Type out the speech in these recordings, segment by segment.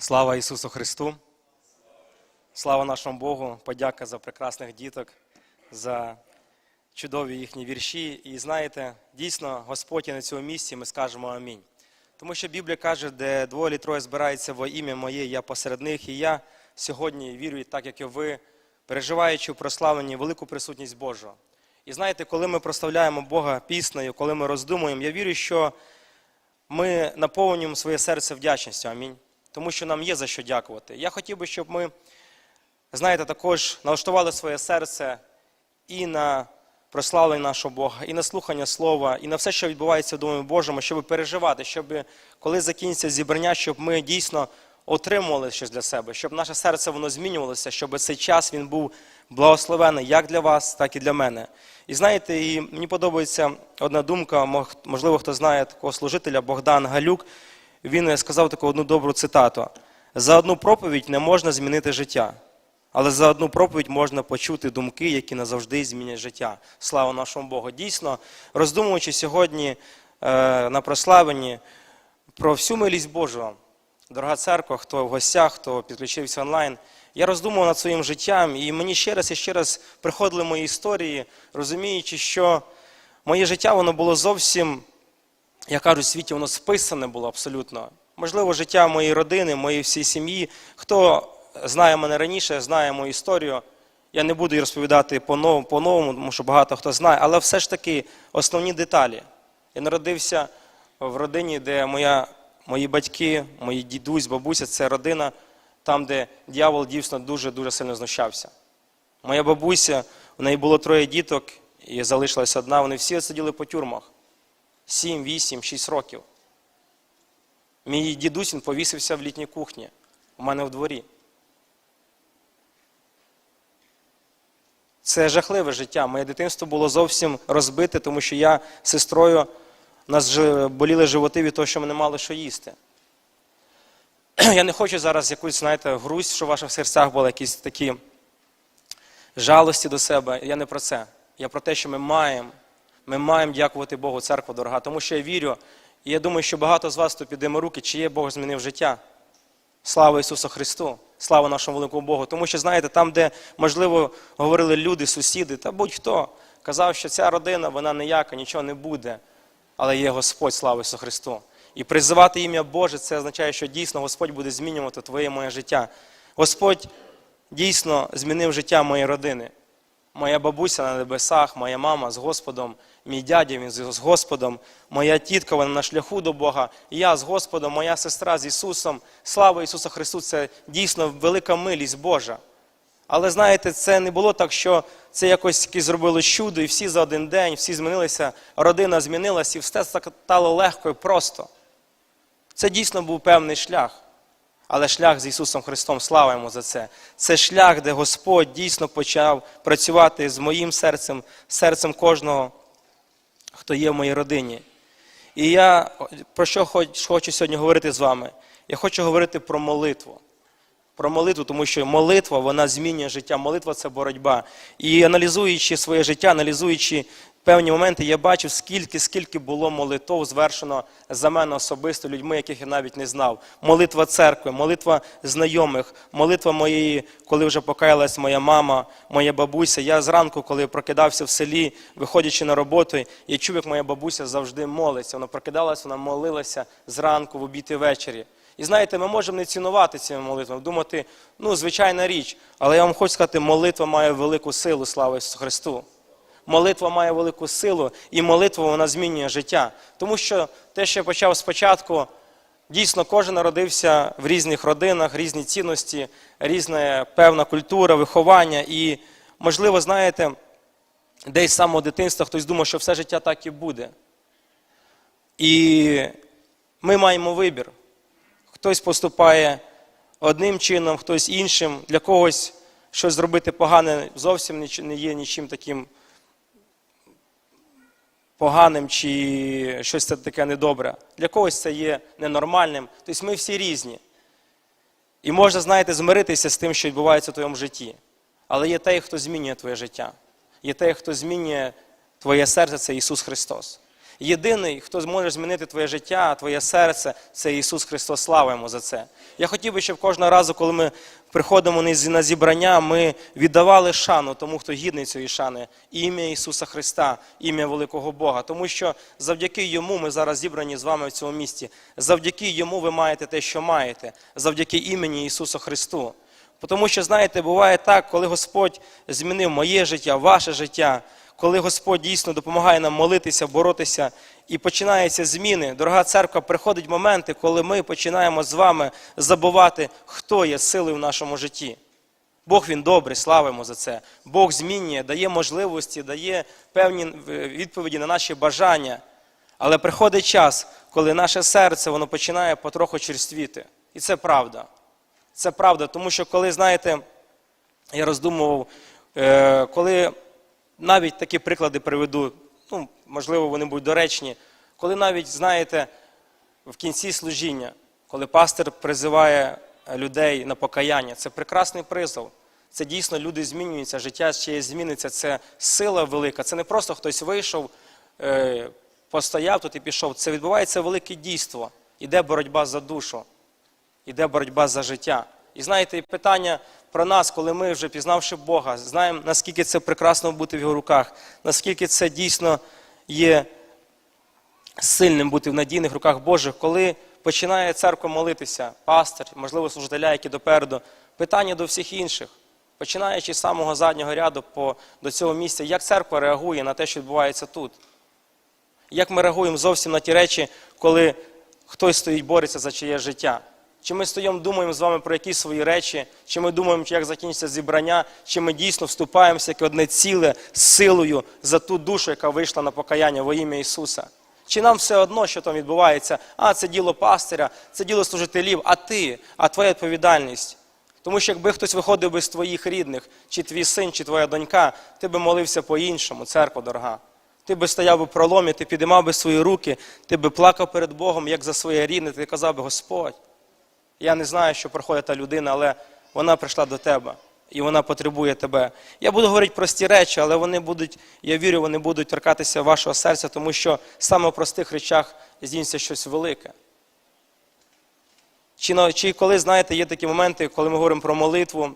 Слава Ісусу Христу! Слава нашому Богу! Подяка за прекрасних діток, за чудові їхні вірші. І знаєте, дійсно, Господь на цьому місці, ми скажемо амінь. Тому що Біблія каже, де двоє чи троє збираються во ім'я моє, я посеред них, і я сьогодні вірю, так як і ви, переживаючи в прославленні велику присутність Божу. І знаєте, коли ми прославляємо Бога піснею, коли ми роздумуємо, я вірю, що ми наповнюємо своє серце вдячністю. Амінь. Тому що нам є за що дякувати. Я хотів би, щоб ми, знаєте, також налаштували своє серце і на прославлення нашого Бога, і на слухання Слова, і на все, що відбувається в Домі Божому, щоб переживати, щоб коли закінчиться зібрання, щоб ми дійсно отримували щось для себе, щоб наше серце воно змінювалося, щоб цей час він був благословений як для вас, так і для мене. І знаєте, і мені подобається одна думка, можливо, хто знає такого служителя Богдан Галюк. Він сказав таку одну добру цитату: за одну проповідь не можна змінити життя, але за одну проповідь можна почути думки, які назавжди змінять життя. Слава нашому Богу! Дійсно, роздумуючи сьогодні е, на прославленні про всю милість Божу, дорога церква, хто в гостях, хто підключився онлайн, я роздумував над своїм життям, і мені ще раз і ще раз приходили мої історії, розуміючи, що моє життя воно було зовсім я кажу, в світі воно списане було абсолютно. Можливо, життя моєї родини, моєї всієї сім'ї. Хто знає мене раніше, знає мою історію. Я не буду її розповідати по-новому, тому що багато хто знає, але все ж таки основні деталі. Я народився в родині, де моя, мої батьки, мої дідусь, бабуся це родина, там, де дьявол дійсно дуже-дуже сильно знущався. Моя бабуся, у неї було троє діток, і залишилась одна. Вони всі сиділи по тюрмах. 7, 8, 6 років. Мій дідусь він повісився в літній кухні у мене в дворі. Це жахливе життя. Моє дитинство було зовсім розбите, тому що я з сестрою нас боліли животи від того, що ми не мали що їсти. Я не хочу зараз якусь, знаєте, грусть, що в ваших серцях були якісь такі жалості до себе. Я не про це. Я про те, що ми маємо. Ми маємо дякувати Богу, церква дорога, тому що я вірю, і я думаю, що багато з вас тут підемо руки, чи є Бог змінив життя. Слава Ісусу Христу! Слава нашому великому Богу. Тому що, знаєте, там, де, можливо, говорили люди, сусіди, та будь-хто, казав, що ця родина, вона ніяка, нічого не буде. Але є Господь, слава Ісусу Христу. І призивати ім'я Боже, це означає, що дійсно Господь буде змінювати твоє моє життя. Господь дійсно змінив життя моєї родини. Моя бабуся на небесах, моя мама з Господом, мій дядя він з Господом, моя тітка вона на шляху до Бога, я з Господом, моя сестра з Ісусом. Слава Ісусу Христу! Це дійсно велика милість Божа. Але знаєте, це не було так, що це якось таки зробило чудо, і всі за один день, всі змінилися, родина змінилася, і все стало легко і просто. Це дійсно був певний шлях. Але шлях з Ісусом Христом, слава йому за це. Це шлях, де Господь дійсно почав працювати з моїм серцем, серцем кожного, хто є в моїй родині. І я про що хочу сьогодні говорити з вами? Я хочу говорити про молитву. Про молитву, тому що молитва вона змінює життя. Молитва це боротьба. І аналізуючи своє життя, аналізуючи певні моменти, я бачив, скільки, скільки було молитв звершено за мене особисто людьми, яких я навіть не знав. Молитва церкви, молитва знайомих, молитва моєї, коли вже покаялась моя мама, моя бабуся. Я зранку, коли прокидався в селі, виходячи на роботу, я чув, як моя бабуся завжди молиться. Вона прокидалася, вона молилася зранку, в обід і ввечері. І знаєте, ми можемо не цінувати цими молитвами, думати, ну, звичайна річ. Але я вам хочу сказати, молитва має велику силу, слава Христу. Молитва має велику силу, і молитва вона змінює життя. Тому що те, що я почав спочатку, дійсно кожен народився в різних родинах, різні цінності, різна певна культура, виховання. І, можливо, знаєте, десь з самого дитинства хтось думав, що все життя так і буде. І ми маємо вибір. Хтось поступає одним чином, хтось іншим. Для когось щось зробити погане зовсім не є нічим таким поганим чи щось таке недобре. Для когось це є ненормальним. Тобто ми всі різні. І можна, знаєте, змиритися з тим, що відбувається в твоєму житті. Але є той, хто змінює твоє життя. Є той, хто змінює твоє серце, це Ісус Христос. Єдиний, хто зможе змінити твоє життя, твоє серце, це Ісус Христос. Слава йому за це. Я хотів би, щоб кожного разу, коли ми приходимо на зібрання, ми віддавали шану тому, хто гідний цієї шани, ім'я Ісуса Христа, ім'я великого Бога. Тому що завдяки йому ми зараз зібрані з вами в цьому місті. Завдяки йому ви маєте те, що маєте, завдяки імені Ісуса Христу. Тому що, знаєте, буває так, коли Господь змінив моє життя, ваше життя, коли Господь дійсно допомагає нам молитися, боротися, і починаються зміни. Дорога церква, приходять моменти, коли ми починаємо з вами забувати, хто є силою в нашому житті. Бог він добрий, славимо за це. Бог змінює, дає можливості, дає певні е, відповіді на наші бажання. Але приходить час, коли наше серце воно починає потроху черствіти. І це правда. Це правда, тому що коли, знаєте, я роздумував, е, коли навіть такі приклади приведу, ну, можливо, вони будуть доречні, коли навіть, знаєте, в кінці служіння, коли пастир призиває людей на покаяння, це прекрасний призов. Це дійсно люди змінюються, життя ще зміниться, це сила велика. Це не просто хтось вийшов, е, постояв тут і пішов. Це відбувається велике дійство. Іде боротьба за душу, іде боротьба за життя. І знаєте, питання про нас, коли ми вже пізнавши Бога, знаємо, наскільки це прекрасно бути в його руках, наскільки це дійсно є сильним бути в надійних руках Божих, коли починає церква молитися, пастир, можливо, служителя, які допереду, питання до всіх інших, починаючи з самого заднього ряду по, до цього місця, як церква реагує на те, що відбувається тут? Як ми реагуємо зовсім на ті речі, коли хтось стоїть, бореться за чиє життя? Чи ми стоїмо, думаємо з вами про якісь свої речі, чи ми думаємо, як закінчиться зібрання, чи ми дійсно вступаємося як одне ціле з силою за ту душу, яка вийшла на покаяння во ім'я Ісуса? Чи нам все одно, що там відбувається? А, це діло пастиря, це діло служителів, а ти, а твоя відповідальність. Тому що якби хтось виходив би з твоїх рідних, чи твій син, чи твоя донька, ти би молився по-іншому, церква дорога. Ти би стояв би проломі, ти підіймав би свої руки, ти би плакав перед Богом, як за своє рідне, ти казав би, Господь, я не знаю, що проходить та людина, але вона прийшла до тебе і вона потребує тебе. Я буду говорити прості речі, але вони будуть, я вірю, вони будуть торкатися вашого серця, тому що саме в простих речах здійсниться щось велике. Чи, чи коли, знаєте, є такі моменти, коли ми говоримо про молитву,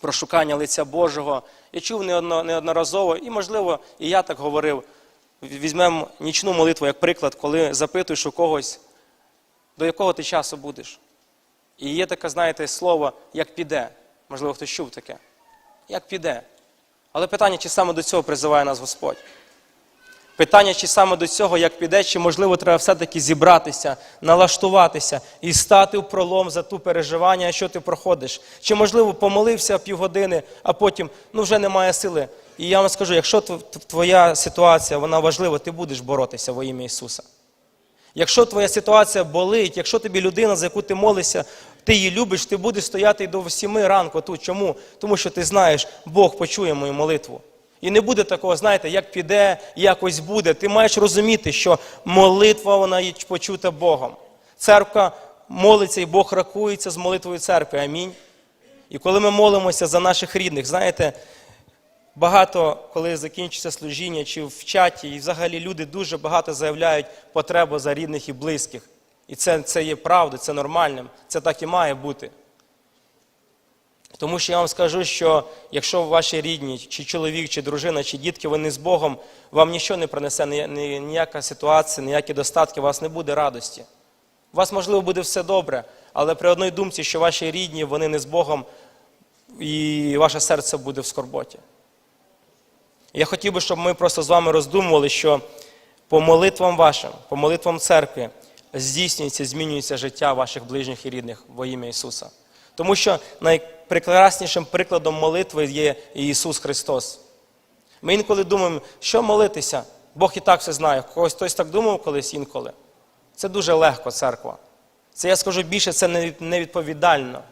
про шукання лиця Божого. Я чув неодноразово, і, можливо, і я так говорив. Візьмемо нічну молитву як приклад, коли запитуєш у когось, до якого ти часу будеш. І є таке, знаєте, слово, як піде. Можливо, хтось чув таке. Як піде. Але питання, чи саме до цього призиває нас Господь? Питання, чи саме до цього, як піде, чи можливо треба все-таки зібратися, налаштуватися і стати в пролом за ту переживання, що ти проходиш. Чи можливо помолився півгодини, а потім ну вже немає сили. І я вам скажу, якщо тв- тв- твоя ситуація вона важлива, ти будеш боротися во ім'я Ісуса. Якщо твоя ситуація болить, якщо тобі людина, за яку ти молишся, ти її любиш, ти будеш стояти до сіми ранку тут. Чому? Тому що ти знаєш, Бог почує мою молитву. І не буде такого, знаєте, як піде, якось буде. Ти маєш розуміти, що молитва вона є почута Богом. Церква молиться, і Бог рахується з молитвою церкви. Амінь. І коли ми молимося за наших рідних, знаєте, багато, коли закінчиться служіння чи в чаті, і взагалі люди дуже багато заявляють потребу за рідних і близьких. І це, це є правда, це нормальним, це так і має бути. Тому що я вам скажу, що якщо ваші рідні, чи чоловік, чи дружина, чи дітки, вони з Богом, вам нічого не принесе, ні- ні- ніяка ситуація, ніякі достатки, у вас не буде радості. У вас, можливо, буде все добре, але при одній думці, що ваші рідні, вони не з Богом, і ваше серце буде в скорботі. Я хотів би, щоб ми просто з вами роздумували, що по молитвам вашим, по молитвам церкви здійснюється, змінюється життя ваших ближніх і рідних во ім'я Ісуса. Тому що найпрекраснішим прикладом молитви є Ісус Христос. Ми інколи думаємо, що молитися? Бог і так все знає. Когось хтось так думав колись інколи. Це дуже легко, церква. Це я скажу більше, це невідповідально.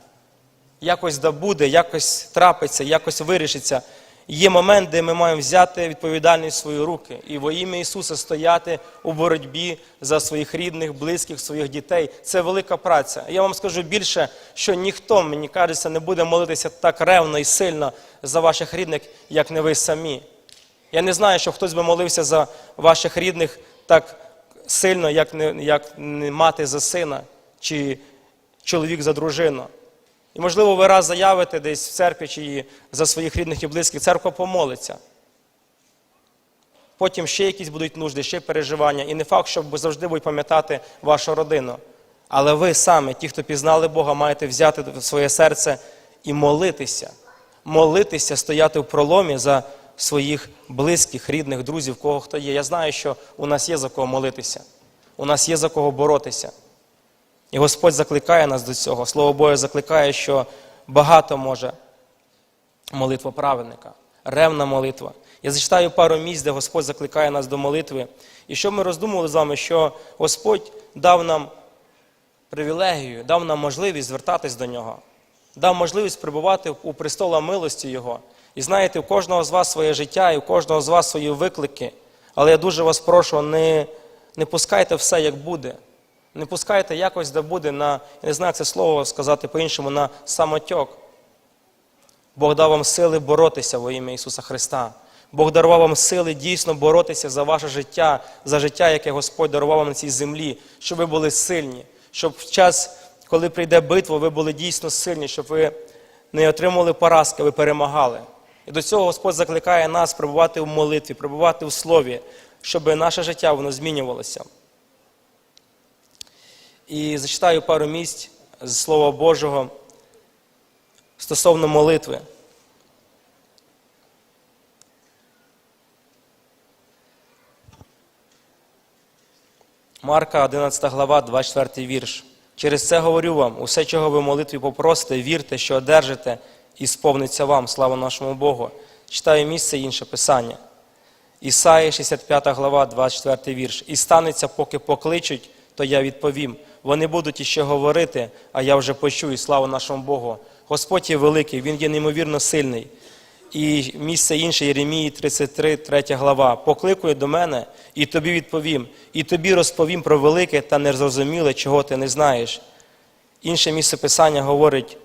Якось да буде, якось трапиться, якось вирішиться. Є момент, де ми маємо взяти відповідальність в свої руки і во ім'я Ісуса стояти у боротьбі за своїх рідних, близьких, своїх дітей. Це велика праця. Я вам скажу більше, що ніхто, мені кажеться, не буде молитися так ревно і сильно за ваших рідних, як не ви самі. Я не знаю, що хтось би молився за ваших рідних так сильно, як не, як не мати за сина чи чоловік за дружину. І, можливо, ви раз заявите десь в церкві чи за своїх рідних і близьких, церква помолиться. Потім ще якісь будуть нужди, ще переживання. І не факт, що завжди будуть пам'ятати вашу родину. Але ви саме, ті, хто пізнали Бога, маєте взяти в своє серце і молитися. Молитися, стояти в проломі за своїх близьких, рідних, друзів, кого хто є. Я знаю, що у нас є за кого молитися, у нас є за кого боротися. І Господь закликає нас до цього. Слово Боже закликає, що багато може молитва праведника, ревна молитва. Я зачитаю пару місць, де Господь закликає нас до молитви. І що ми роздумували з вами, що Господь дав нам привілегію, дав нам можливість звертатись до нього, дав можливість прибувати у престола милості Його. І знаєте, у кожного з вас своє життя, і у кожного з вас свої виклики. Але я дуже вас прошу, не, не пускайте все, як буде. Не пускайте якось, де буде на, я не знаю, це слово сказати по-іншому, на самотьок. Бог дав вам сили боротися во ім'я Ісуса Христа. Бог дарував вам сили дійсно боротися за ваше життя, за життя, яке Господь дарував вам на цій землі, щоб ви були сильні, щоб в час, коли прийде битва, ви були дійсно сильні, щоб ви не отримували поразки, ви перемагали. І до цього Господь закликає нас перебувати в молитві, перебувати в слові, щоб наше життя воно змінювалося. І зачитаю пару місць з Слова Божого стосовно молитви. Марка, 11 глава, 24 вірш. Через це говорю вам, усе, чого ви молитві попросите, вірте, що одержите, і сповниться вам, слава нашому Богу. Читаю місце інше писання. Ісаї, 65 глава, 24 вірш. І станеться, поки покличуть, то я відповім. Вони будуть іще говорити, а я вже почую, слава нашому Богу. Господь є великий, Він є неймовірно сильний. І місце інше, Єремії 33, 3 глава. Покликує до мене, і тобі відповім, і тобі розповім про велике та незрозуміле, чого ти не знаєш. Інше місце Писання говорить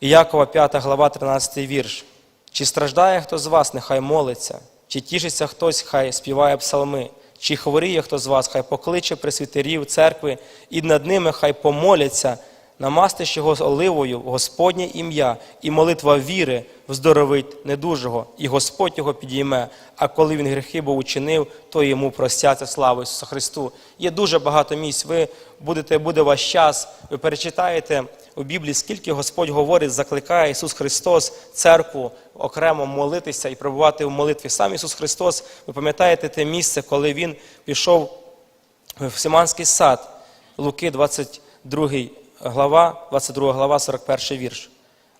Якова 5 глава, 13 вірш. Чи страждає хто з вас, нехай молиться, чи тішиться хтось, хай співає псалми, чи хворіє хто з вас, хай покличе пресвітерів церкви, і над ними хай помоляться, намастиш його оливою в Господнє ім'я, і молитва віри вздоровить недужого, і Господь його підійме. А коли він гріхи був учинив, то йому простяться слава Ісуса Христу. Є дуже багато місць. Ви будете, буде ваш час, ви перечитаєте у Біблії, скільки Господь говорить, закликає Ісус Христос, церкву окремо молитися і перебувати в молитві. Сам Ісус Христос, ви пам'ятаєте те місце, коли Він пішов в Симанський сад, Луки, 22 глава, 22 глава, 41 вірш.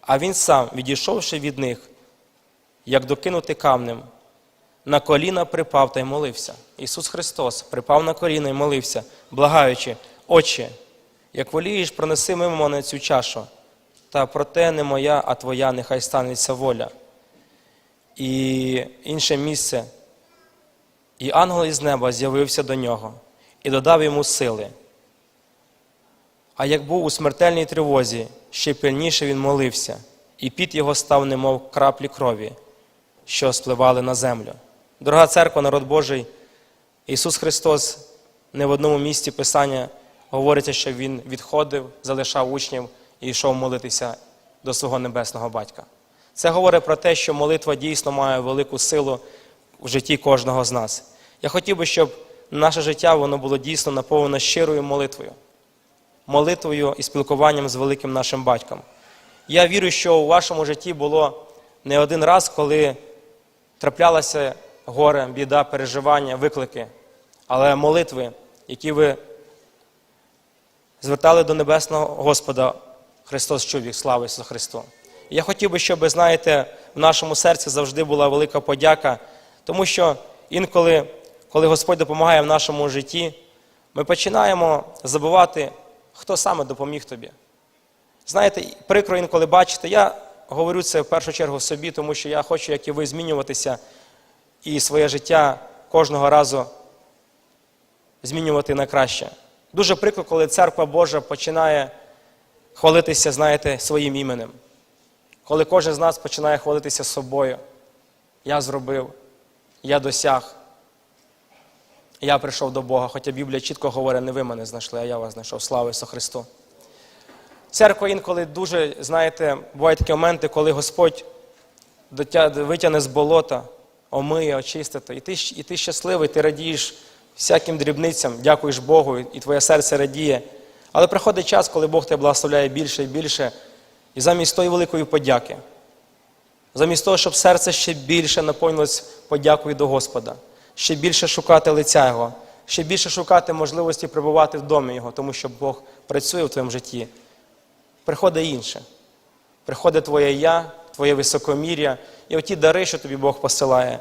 А він сам, відійшовши від них, як докинути камнем, на коліна припав та й молився. Ісус Христос припав на коліна і молився, благаючи, Отче, як волієш, пронеси мимо мене цю чашу, та проте не моя, а твоя, нехай станеться воля. І інше місце. І ангел із неба з'явився до нього і додав йому сили. А як був у смертельній тривозі, ще пильніше він молився, і під його став, немов краплі крові, що спливали на землю. Дорога церква, народ Божий, Ісус Христос не в одному місці Писання говориться, що Він відходив, залишав учнів і йшов молитися до свого небесного батька. Це говорить про те, що молитва дійсно має велику силу в житті кожного з нас. Я хотів би, щоб наше життя воно було дійсно наповнено щирою молитвою, молитвою і спілкуванням з великим нашим батьком. Я вірю, що у вашому житті було не один раз, коли траплялося горе, біда, переживання, виклики, але молитви, які ви звертали до Небесного Господа, Христос чув їх, слава Ісусу Христу. Я хотів би, щоб, знаєте, в нашому серці завжди була велика подяка, тому що інколи, коли Господь допомагає в нашому житті, ми починаємо забувати, хто саме допоміг тобі. Знаєте, прикро інколи бачите, я говорю це в першу чергу собі, тому що я хочу, як і ви, змінюватися і своє життя кожного разу змінювати на краще. Дуже прикро, коли церква Божа починає хвалитися, знаєте, своїм іменем. Коли кожен з нас починає хвалитися собою. Я зробив, я досяг. Я прийшов до Бога, хоча Біблія чітко говорить, не ви мене знайшли, а я вас знайшов. Слава Ісусу Христу. Церква інколи дуже, знаєте, бувають такі моменти, коли Господь витягне з болота, омиє, очистить. І ти, і ти щасливий, ти радієш всяким дрібницям, дякуєш Богу, і твоє серце радіє. Але приходить час, коли Бог тебе благословляє більше і більше, і замість тої великої подяки, замість того, щоб серце ще більше наповнилось подякою до Господа, ще більше шукати лиця Його, ще більше шукати можливості перебувати в домі Його, тому що Бог працює в твоєму житті. Приходить інше. Приходить твоє я, твоє високомір'я і оті дари, що тобі Бог посилає,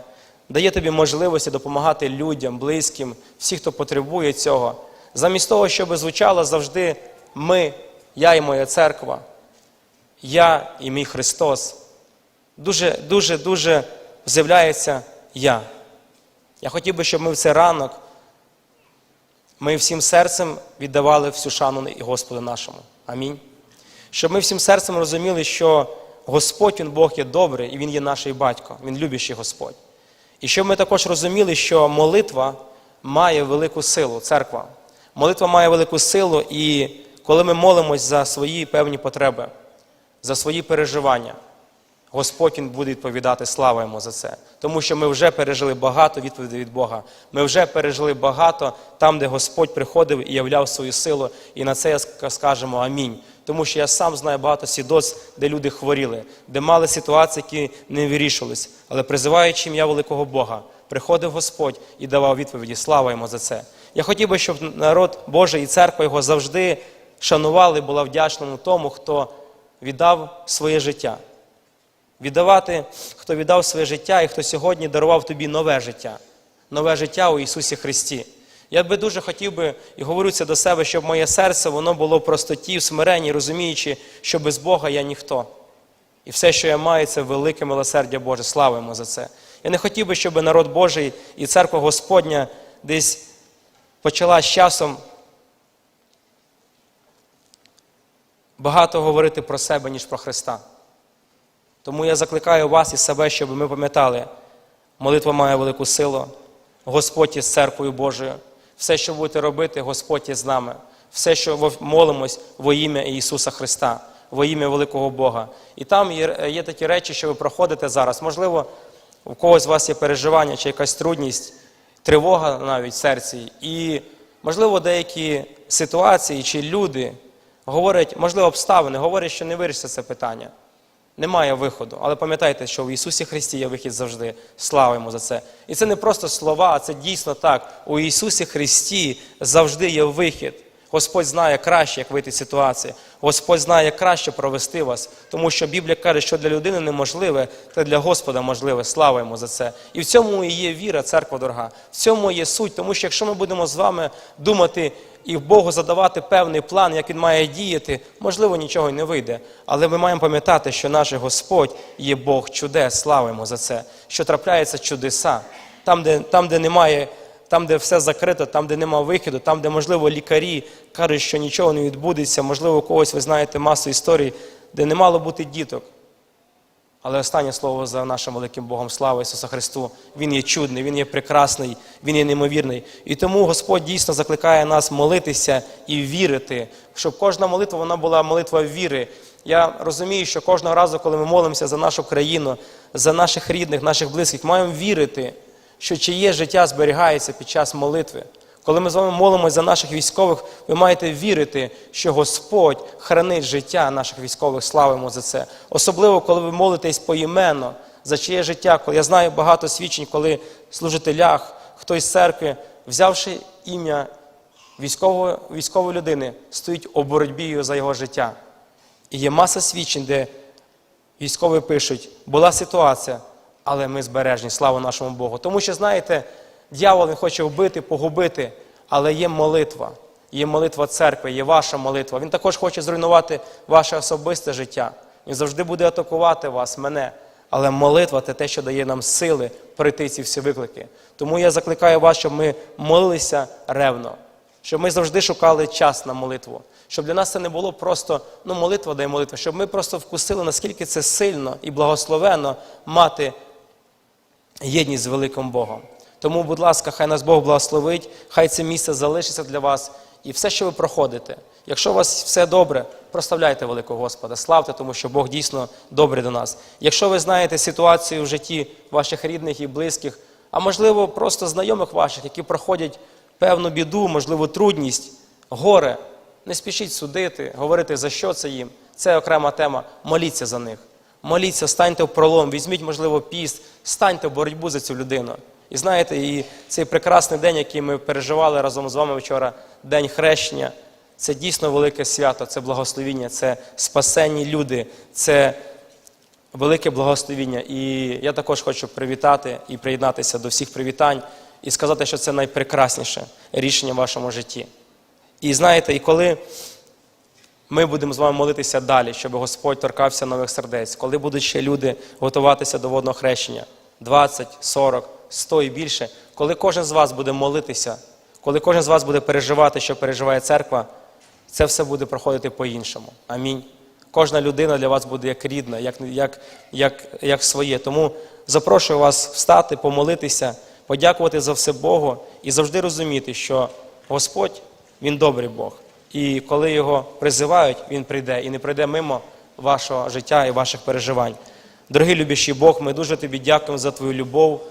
дає тобі можливості допомагати людям, близьким, всім, хто потребує цього. Замість того, щоб звучало завжди ми, я і моя церква, я і мій Христос. Дуже, дуже, дуже з'являється я. Я хотів би, щоб ми в цей ранок ми всім серцем віддавали всю шану і Господу нашому. Амінь. Щоб ми всім серцем розуміли, що Господь, Він Бог є добрий, і Він є наш батько, Він любящий Господь. І щоб ми також розуміли, що молитва має велику силу, церква. Молитва має велику силу, і коли ми молимось за свої певні потреби, за свої переживання, Господь Він буде відповідати слава йому за це. Тому що ми вже пережили багато відповідей від Бога. Ми вже пережили багато там, де Господь приходив і являв свою силу. І на це скажемо амінь. Тому що я сам знаю багато свідоцтв, де люди хворіли, де мали ситуації, які не вирішувались. Але призиваючи ім'я великого Бога, приходив Господь і давав відповіді. Слава йому за це. Я хотів би, щоб народ Божий і церква його завжди шанували, була вдячному тому, хто віддав своє життя віддавати, хто віддав своє життя і хто сьогодні дарував тобі нове життя, нове життя у Ісусі Христі. Я би дуже хотів би і говорю це до себе, щоб моє серце воно було в простоті, в смиренні, розуміючи, що без Бога я ніхто. І все, що я маю, це велике милосердя Боже. Слава йому за це. Я не хотів би, щоб народ Божий і церква Господня десь почала з часом багато говорити про себе, ніж про Христа. Тому я закликаю вас і себе, щоб ми пам'ятали, молитва має велику силу, Господь є з церквою Божою. Все, що будете робити, Господь є з нами. Все, що молимось во ім'я Ісуса Христа, во ім'я великого Бога. І там є, є такі речі, що ви проходите зараз. Можливо, у когось з вас є переживання чи якась трудність, тривога навіть в серці. І, можливо, деякі ситуації чи люди говорять, можливо, обставини, говорять, що не вирішиться це питання. Немає виходу. Але пам'ятайте, що в Ісусі Христі є вихід завжди. Слава йому за це. І це не просто слова, а це дійсно так. У Ісусі Христі завжди є вихід. Господь знає краще, як вийти з ситуації. Господь знає, як краще провести вас. Тому що Біблія каже, що для людини неможливе, то для Господа можливе. Слава йому за це. І в цьому і є віра, церква дорога. В цьому є суть. Тому що якщо ми будемо з вами думати і в Богу задавати певний план, як він має діяти, можливо, нічого й не вийде. Але ми маємо пам'ятати, що наш Господь є Бог чудес, слава йому за це, що трапляються чудеса. Там, де, там, де немає, там, де все закрито, там, де немає вихіду, там, де, можливо, лікарі кажуть, що нічого не відбудеться, можливо, у когось ви знаєте масу історій, де не мало бути діток. Але останнє слово за нашим великим Богом слава Ісуса Христу. Він є чудний, Він є прекрасний, Він є неймовірний. І тому Господь дійсно закликає нас молитися і вірити, щоб кожна молитва вона була молитва віри. Я розумію, що кожного разу, коли ми молимося за нашу країну, за наших рідних, наших близьких, маємо вірити, що чиє життя зберігається під час молитви. Коли ми з вами молимося за наших військових, ви маєте вірити, що Господь хранить життя наших військових. Славимо за це. Особливо, коли ви молитесь поіменно за чиє життя. Я знаю багато свідчень, коли служителях, хтось з церкви, взявши ім'я військової, військової людини, стоїть у боротьбі за його життя. І є маса свідчень, де військові пишуть, була ситуація, але ми збережні, слава нашому Богу. Тому що, знаєте, дьявол він хоче вбити, погубити, але є молитва. Є молитва церкви, є ваша молитва. Він також хоче зруйнувати ваше особисте життя. Він завжди буде атакувати вас, мене. Але молитва це те, що дає нам сили пройти ці всі виклики. Тому я закликаю вас, щоб ми молилися ревно, щоб ми завжди шукали час на молитву. Щоб для нас це не було просто ну, молитва дай молитва, щоб ми просто вкусили, наскільки це сильно і благословенно мати єдність з великим Богом. Тому, будь ласка, хай нас Бог благословить, хай це місце залишиться для вас і все, що ви проходите. Якщо у вас все добре, прославляйте великого Господа, славте, тому що Бог дійсно добрий до нас. Якщо ви знаєте ситуацію в житті ваших рідних і близьких, а можливо, просто знайомих ваших, які проходять певну біду, можливо, трудність, горе, не спішіть судити, говорити, за що це їм. Це окрема тема. Моліться за них. Моліться, станьте в пролом, візьміть, можливо, піст, станьте в боротьбу за цю людину. І знаєте, і цей прекрасний день, який ми переживали разом з вами вчора, день хрещення, це дійсно велике свято, це благословіння, це спасенні люди, це велике благословіння. І я також хочу привітати і приєднатися до всіх привітань і сказати, що це найпрекрасніше рішення в вашому житті. І знаєте, і коли ми будемо з вами молитися далі, щоб Господь торкався нових сердець, коли будуть ще люди готуватися до водного хрещення 20, 40, 100 і більше, коли кожен з вас буде молитися, коли кожен з вас буде переживати, що переживає церква, це все буде проходити по-іншому. Амінь. Кожна людина для вас буде як рідна, як, як, як, як своє. Тому запрошую вас встати, помолитися, подякувати за все Богу і завжди розуміти, що Господь Він добрий Бог. І коли його призивають, він прийде і не прийде мимо вашого життя і ваших переживань. Дорогий любящий Бог, ми дуже тобі дякуємо за твою любов.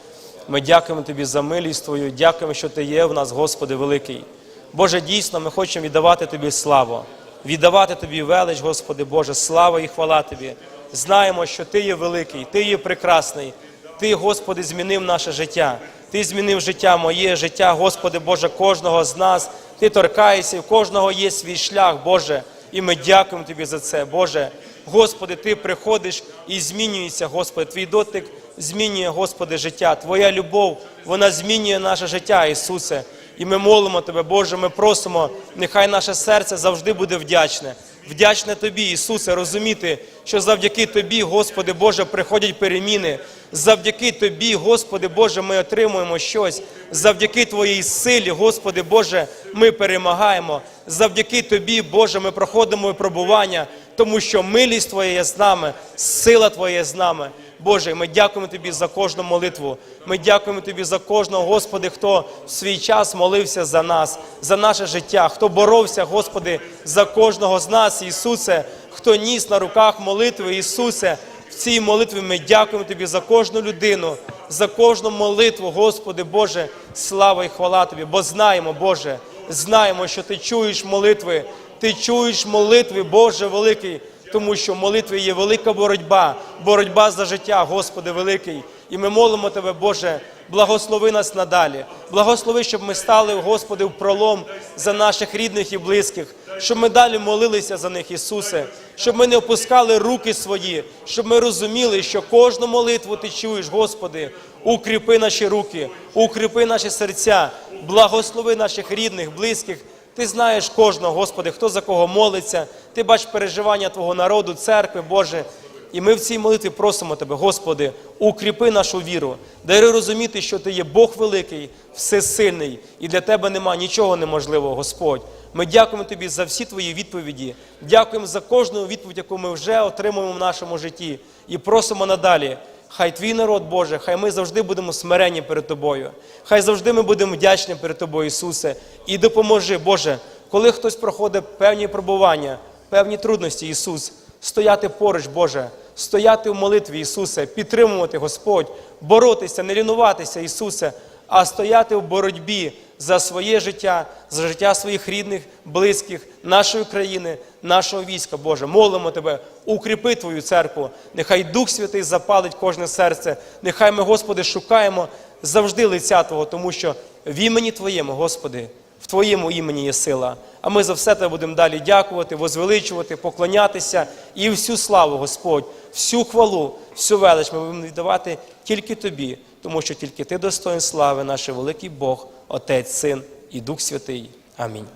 Ми дякуємо тобі за милість Твою, дякуємо, що Ти є в нас, Господи великий. Боже, дійсно, ми хочемо віддавати Тобі славу, віддавати Тобі велич, Господи Боже, слава і хвала Тобі. Знаємо, що Ти є великий, Ти є прекрасний. Ти, Господи, змінив наше життя. Ти змінив життя, моє життя, Господи Боже, кожного з нас. Ти торкаєшся, і в кожного є свій шлях, Боже. І ми дякуємо Тобі за це, Боже. Господи, Ти приходиш і змінюєшся, Господи. Твій дотик змінює, Господи, життя. Твоя любов, вона змінює наше життя, Ісусе. І ми молимо Тебе, Боже, ми просимо, нехай наше серце завжди буде вдячне. Вдячне Тобі, Ісусе, розуміти, що завдяки Тобі, Господи Боже, приходять переміни. Завдяки Тобі, Господи Боже, ми отримуємо щось. Завдяки Твоїй силі, Господи Боже, ми перемагаємо. Завдяки Тобі, Боже, ми проходимо випробування, тому що милість Твоя є з нами, сила Твоя є з нами. Боже, ми дякуємо Тобі за кожну молитву. Ми дякуємо Тобі за кожного, Господи, хто в свій час молився за нас, за наше життя, хто боровся, Господи, за кожного з нас, Ісусе, хто ніс на руках молитви, Ісусе. В цій молитві ми дякуємо Тобі за кожну людину, за кожну молитву, Господи Боже, слава і хвала Тобі, бо знаємо, Боже, знаємо, що Ти чуєш молитви, Ти чуєш молитви, Боже великий, тому що в молитві є велика боротьба, боротьба за життя, Господи великий. І ми молимо Тебе, Боже, благослови нас надалі. Благослови, щоб ми стали, Господи, в пролом за наших рідних і близьких, щоб ми далі молилися за них, Ісусе, щоб ми не опускали руки свої, щоб ми розуміли, що кожну молитву Ти чуєш, Господи, укріпи наші руки, укріпи наші серця, благослови наших рідних, близьких. Ти знаєш кожного, Господи, хто за кого молиться, ти бачиш переживання Твого народу, церкви, Боже. І ми в цій молитві просимо Тебе, Господи, укріпи нашу віру, дай розуміти, що Ти є Бог великий, всесильний, і для Тебе нема нічого неможливого, Господь. Ми дякуємо Тобі за всі Твої відповіді, дякуємо за кожну відповідь, яку ми вже отримуємо в нашому житті, і просимо надалі. Хай твій народ, Боже, хай ми завжди будемо смирені перед Тобою. Хай завжди ми будемо вдячні перед Тобою, Ісусе. І допоможи, Боже, коли хтось проходить певні пробування, певні трудності, Ісус, стояти поруч, Боже, стояти в молитві, Ісусе, підтримувати Господь, боротися, не лінуватися, Ісусе, а стояти в боротьбі за своє життя, за життя своїх рідних, близьких, нашої країни, нашого війська, Боже. Молимо Тебе, укріпи Твою церкву. Нехай Дух Святий запалить кожне серце. Нехай ми, Господи, шукаємо завжди лиця Твого, тому що в імені Твоєму, Господи, в Твоєму імені є сила. А ми за все Тебе будемо далі дякувати, возвеличувати, поклонятися і всю славу, Господь, всю хвалу, всю велич ми будемо віддавати тільки Тобі, тому що тільки Ти достоїн слави, наш великий Бог, Отець, Син і Дух Святий. Амінь.